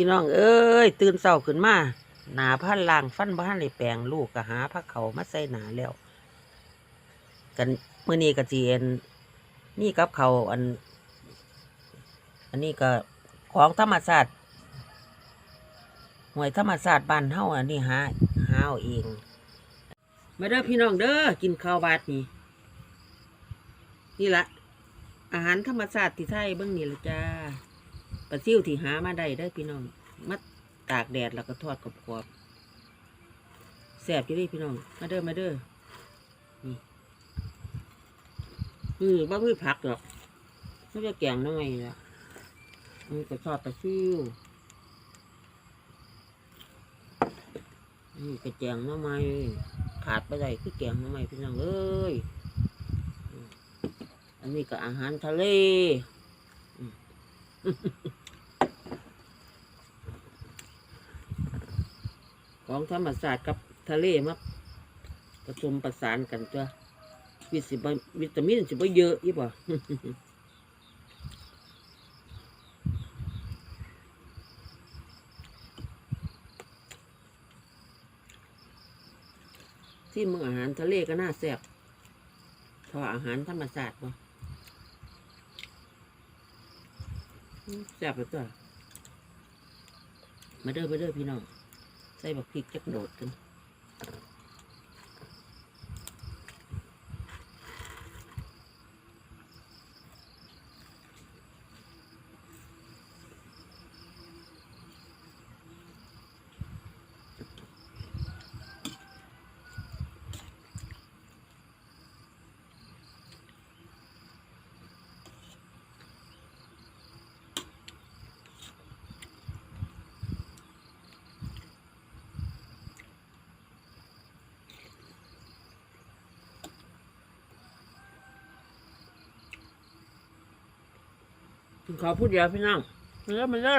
พี่น้องเอ้ยตื่นเช้าขึ้นมาหนาพันล่างฟันบ้านในแปลงลูกก็หาพักเขามาใส่หนาแล้ว กันเมื่อนี้ก็จีเอ็นนี่กับเขาอัน อันนี้ก็ของธรรมศาสตร์หวยธรรมศาสตร์บ้านเฮาอันนี้หาหาเอาเองมาเด้อพี่น้องเด้อกินข้าวบาดนี่นี่ละอาหารธรรมศาสตร์ที่ไทยเบื้องนี่ละจ้า ปลาซิ่วที่หามาได้เด้อพี่น้องมัดตากแดดแล้วก็ทอดกรอบๆแซ่บอยู่เดิพี่น้อง มาเด้อมาเด้อนี่อือบ่มีผักหรอกไม่จะแกงน้อยละนี่ก็ทอดปลาซิ่วนี่ก็แกงน้ำไม้ขาดไปได้คือแกงน้ำไม้พี่น้องเอ้ยอันนี้ก็อาหารทะเล ของธรรมศาสตร์กับทะเลมาผสมประสานกันตัววิสิบวิตามินสิบเยอะยี่ป่ะที่มึงอาหารทะเลก็น่าแซ่บพออาหารธรรมศาสตร์ป่ะ แซ่บไปตัวมาเด้อมาเด้อพี่น้อง ใส่บักพริกจักโดดกัน ขอพูดเดียวพี่น้องมาเด้อมาเด้อ